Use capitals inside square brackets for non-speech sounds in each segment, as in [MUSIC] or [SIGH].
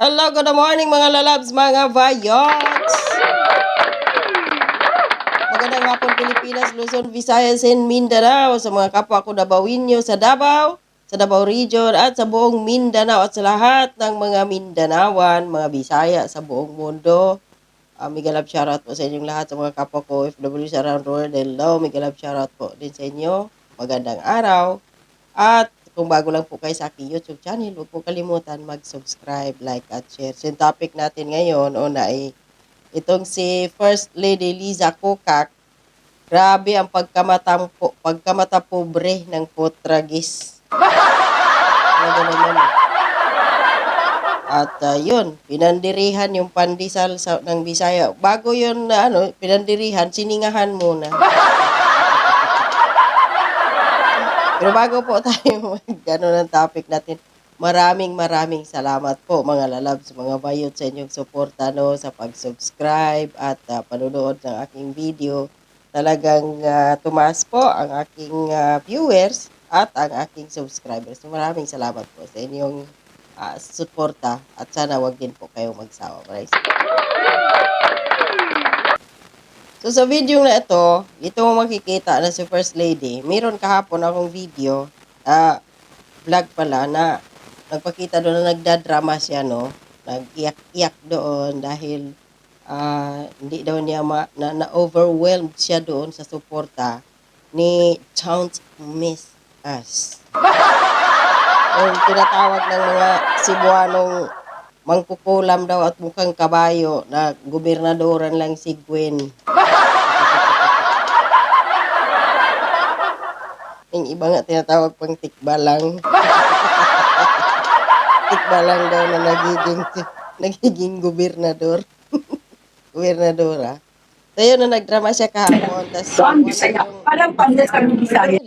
Hello, good morning mga lalabs, mga vayots! Magandang hapon Pilipinas, Luzon, Visayas, and Mindanao sa mga kapwa ko Dabawinyo sa Davao, sa Davao Region at sa buong Mindanao at sa lahat ng mga Mindanawan, mga Bisaya sa buong mundo. Uh, mega love shoutout po sa inyong lahat sa mga kapwa ko OFWs around the world. Hello, mega love shoutout po din sa inyo. Magandang araw. At kung bago lang po kayo sa aking YouTube channel, huwag po kalimutan mag-subscribe, like, at share. So, yung topic natin ngayon, una ay itong si First Lady Liza Kukak. Grabe ang pagkamatampo, pagkamata pobre ng potragis. Ano naman. At uh, yun, pinandirihan yung pandesal sa, ng Bisaya. Bago yun na ano, pinandirihan, siningahan muna. Pero bago po tayo [LAUGHS] mag ano, ng topic natin, maraming maraming salamat po mga lalabs, mga bayot sa inyong suporta no, sa pag-subscribe at uh, panunood ng aking video. Talagang uh, tumaas po ang aking uh, viewers at ang aking subscribers. Maraming salamat po sa inyong uh, suporta at sana wag din po kayong magsawa. Maraming So sa video na ito, ito mo makikita na si First Lady. Meron kahapon akong video, ah, vlog pala na nagpakita doon na nagdadrama siya, no? Nag-iyak-iyak doon dahil ah, hindi daw niya ma, na, na-overwhelmed siya doon sa suporta ni Chance Miss Us. [LAUGHS] Yung tinatawag ng mga Cebuanong mangkukulam daw at mukhang kabayo na gobernadoran lang si Gwen. Yung iba nga tinatawag pang tikbalang. [LAUGHS] tikbalang daw na nagiging nagiging gobernador. [LAUGHS] Gobernadora. So yun na nagdrama siya kahapon. Tas, Saan Bisaya? Parang pandas kami Bisaya.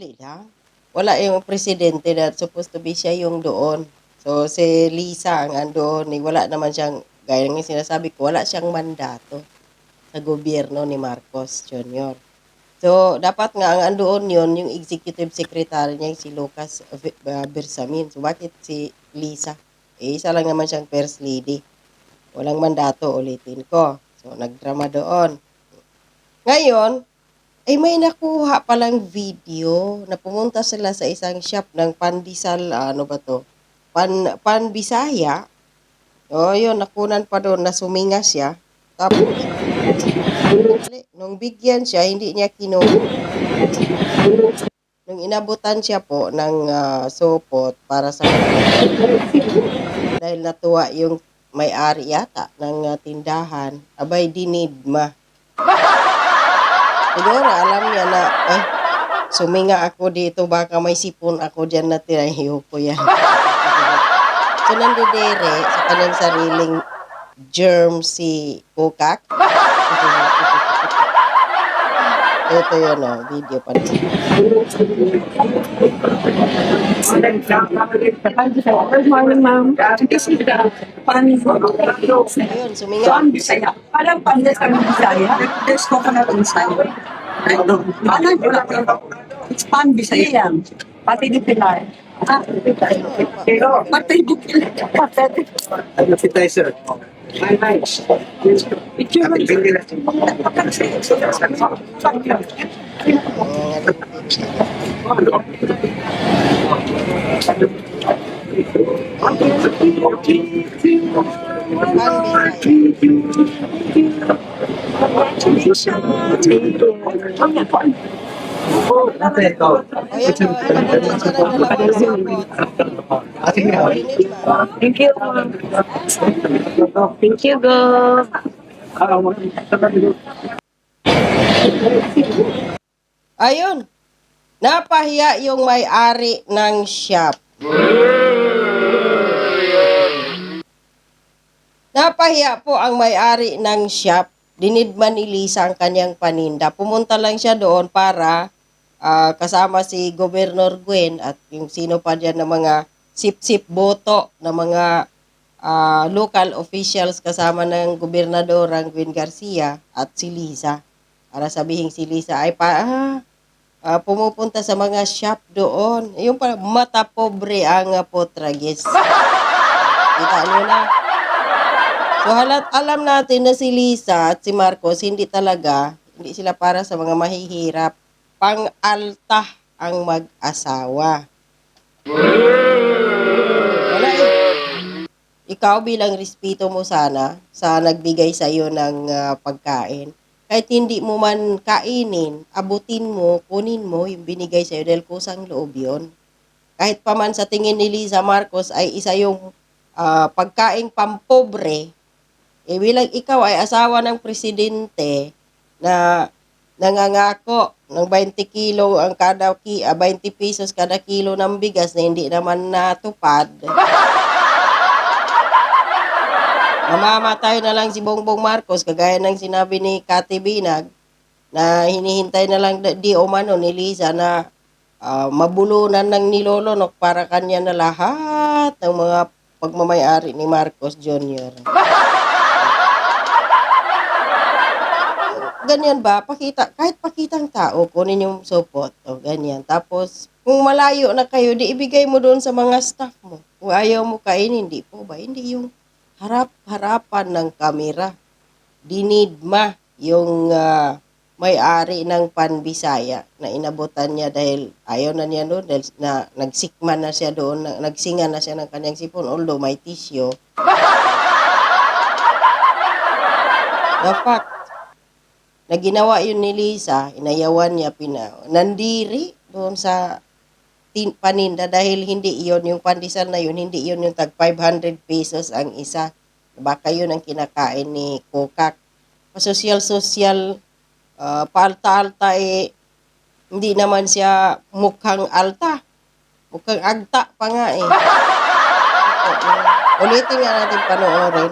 Wala yung presidente na supposed to be siya yung doon. So, si Lisa ang andoon, eh, wala naman siyang, gaya ng sinasabi ko, wala siyang mandato sa gobyerno ni Marcos Jr. So, dapat nga ang andoon yun, yung executive secretary niya, si Lucas uh, Bersamin. So, bakit si Lisa? Eh, isa lang naman siyang first lady. Walang mandato, ulitin ko. So, nagdrama doon. Ngayon, ay may nakuha palang video na pumunta sila sa isang shop ng pandesal, ah, ano ba to? Pan, pan Bisaya. O, yun, nakunan pa doon na suminga siya. Tapos, nung bigyan siya, hindi niya kinu... Nung inabutan siya po ng ah, supot para sa dahil natuwa yung may-ari yata ng ah, tindahan, abay dinidma. Siguro alam niya na, eh, suminga ako dito, baka may sipon ako dyan na tirahiyo ko yan. so, nandidere sa kanyang sariling germ si Kukak. Ito yun, oh, video pa rin. Good morning, ma'am. Ayun, suminga. Saan Bisaya? Parang pandas kami Bisaya. There's coconut inside. Ano? It's pan Bisaya. Pati di Pilar. Ah, pati di Pilar. Pati di Appetizer. Hi, nice. Picture mo. Pan Bisaya. Ate, ito. Thank you. Thank you, go. Ayun. Napahiya yung may-ari ng shop. Napahiya po ang may-ari ng shop. Dinidma ni Lisa ang kanyang paninda. Pumunta lang siya doon para ah, kasama si Governor Gwen at yung sino pa dyan ng mga sip-sip boto ng mga ah, local officials kasama ng gobernadorang Gwen Garcia at si Lisa. Para sabihin si Lisa ay pa, ah, ah, pumupunta sa mga shop doon. Yung pa, mata pobre ang uh, potragis. Kita nyo na. So halat alam natin na si Lisa at si Marcos hindi talaga, hindi sila para sa mga mahihirap. Pang-alta ang mag-asawa. Wala eh. Ikaw bilang respeto mo sana sa nagbigay sa iyo ng ah, pagkain. Kahit hindi mo man kainin, abutin mo, kunin mo yung binigay sa iyo dahil kusang loob yun. Kahit pa man sa tingin ni Liza Marcos ay isa yung ah, pagkaing pampobre, eh bilang ikaw ay asawa ng presidente na nangangako ng 20 kilo ang kada ki, ah, 20 pesos kada kilo ng bigas na hindi naman natupad. [LAUGHS] Mamamatay na lang si Bongbong Marcos kagaya ng sinabi ni Kati Binag na hinihintay na lang di- di umano ni Liza na ah, mabulunan ng nilolonok para kanya na lahat ng mga pagmamayari ni Marcos Jr. [LAUGHS] ganyan ba, pakita, kahit pakitang tao, kunin yung supot, o ganyan. Tapos, kung malayo na kayo, di ibigay mo doon sa mga staff mo. Kung ayaw mo kainin, hindi po ba? Hindi yung harap-harapan ng kamera. Dinidma yung ah, may-ari ng Panbisaya na inabutan niya dahil ayaw na niya doon, dahil na, nagsikman na siya doon, na, nagsinga na siya ng kanyang sipon, although may tissue. The fact na ginawa yun ni Lisa, inayawan niya, pina, nandiri doon sa tin, paninda dahil hindi iyon yung pandesal na yun, hindi iyon yung tag 500 pesos ang isa. Baka yun ang kinakain ni Kokak. Social-social, uh, palta-alta eh, hindi naman siya mukhang alta. Mukhang agta pa nga eh. [LAUGHS] Ulitin nga natin panoorin.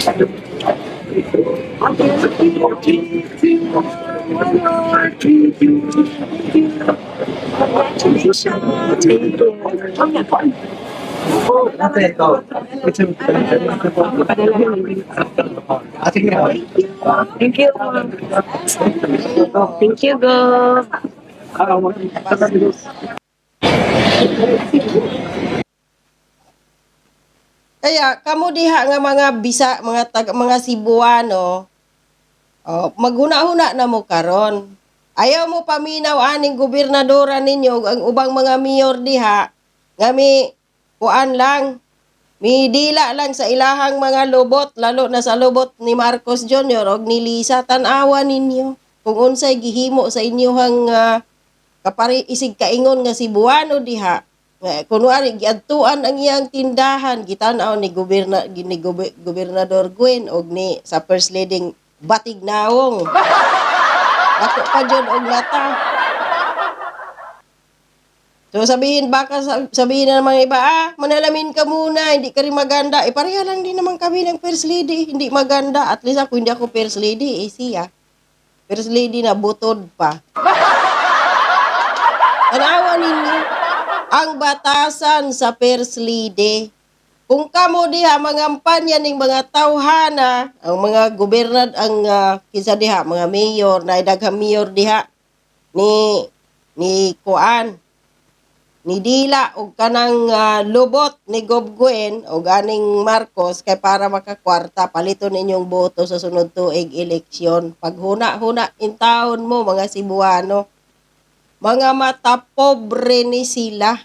Thank you. Thank you, go. Kaya kamo diha nga mga bisa mga tag, mga Cebuano oh, maghuna-huna na mo karon. Ayaw mo paminaw aning gobernadora ninyo ang ubang mga mayor diha nga mi kuan lang mi dila lang sa ilahang mga lubot lalo na sa lubot ni Marcos Jr. og ni Lisa tan-awa ninyo kung unsay gihimo sa inyohang ah, kapari isig kaingon nga Cebuano diha nga kunwari giadtuan ang iyang tindahan gitan-aw ni goberna ni gobe- gobernador Gwen og ni sa first lady Batig Naong [LAUGHS] Ako pa jud og lata So sabihin baka sab- sabihin na mga iba, ah, manalamin ka muna, hindi ka rin maganda. Eh pareha lang din naman kami ng first lady, hindi maganda. At least ako hindi ako first lady, eh siya. First lady na butod pa. [LAUGHS] Tanawa ninyo, ang batasan sa First Lady. Kung kamo diha mangampanya ning mga tawhana, ang mga gobernad ang uh, kinsa diha mga mayor na daghang mayor diha ni ni Kuan ni Dila og kanang ah, lubot ni Gobgwen o ganing Marcos kay para makakwarta palito ninyong boto sa sunod tuig eleksyon. Paghuna-huna in taon mo mga Cebuano. Mga mata pobre ni sila.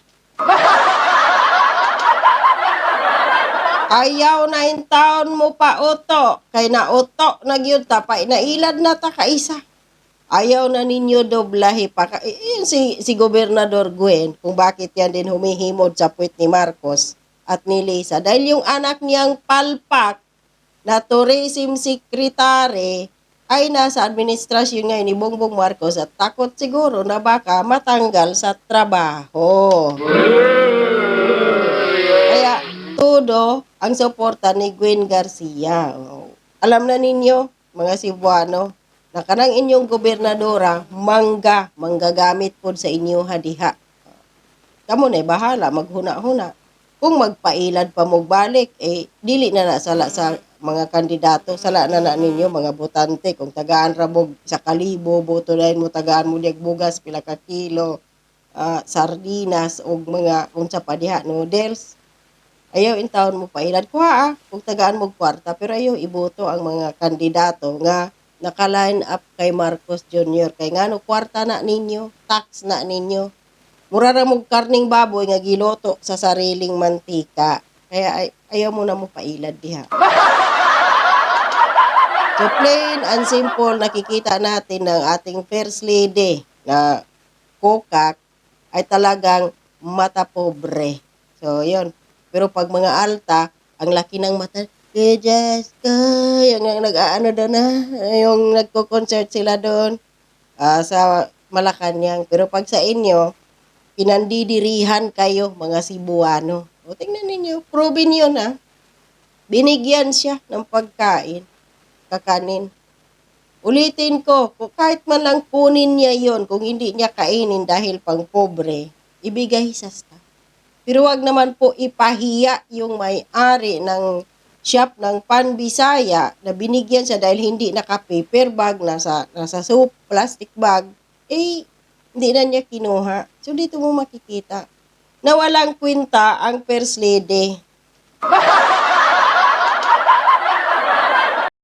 Ayaw na in taon mo pa uto. Kay na uto na gyud ta pa nailad na ta kaisa. Ayaw na ninyo doblahe pa. Ka- Yun si, si Gobernador Gwen, kung bakit yan din humihimod sa puwit ni Marcos at ni Lisa. Dahil yung anak niyang palpak na tourism secretary ay nasa administrasyon ngayon ni Bongbong Marcos at takot siguro na baka matanggal sa trabaho. ito ang suporta ni Gwen Garcia. Oh. Alam na ninyo, mga Cebuano, na kanang inyong gobernadora, mangga, manggagamit po sa inyo hadiha. Kamo na bahala, maghuna-huna. Kung magpailad pa mo balik, eh, dili na na sala sa mga kandidato, sala na na ninyo, mga botante, kung tagaan rabog sa kalibo, boto na mo, tagaan mo niyag bugas, pila ka kilo, ah, sardinas, o mga, kung sa padiha, noodles, ayaw in taon mo pailad ko ha, kung tagaan mo kwarta, pero ayaw iboto ang mga kandidato nga naka-line up kay Marcos Jr. Kay nga no, kwarta na ninyo, tax na ninyo. Mura ra mo karning baboy nga giloto sa sariling mantika. Kaya ay, ayaw mo na mo pailad diha. [LAUGHS] So plain and simple, nakikita natin ng ating First Lady na kokak ay talagang mata pobre. So, yun. Pero pag mga alta, ang laki ng mata, Kaya Jessica, yung nag-ano doon na, yung nagko-concert sila doon ah, sa Malacanang. Pero pag sa inyo, pinandidirihan kayo, mga Cebuano. O, tingnan ninyo, proven yun ha. Binigyan siya ng pagkain, kakanin. Ulitin ko, kung kahit man lang kunin niya yon kung hindi niya kainin dahil pang pobre, ibigay sa staff. Pero wag naman po ipahiya yung may-ari ng shop ng Panbisaya na binigyan siya dahil hindi naka-paper bag, nasa, nasa soup, plastic bag, eh, hindi na niya kinuha. So, dito mo makikita na walang kwenta ang First Lady. [LAUGHS]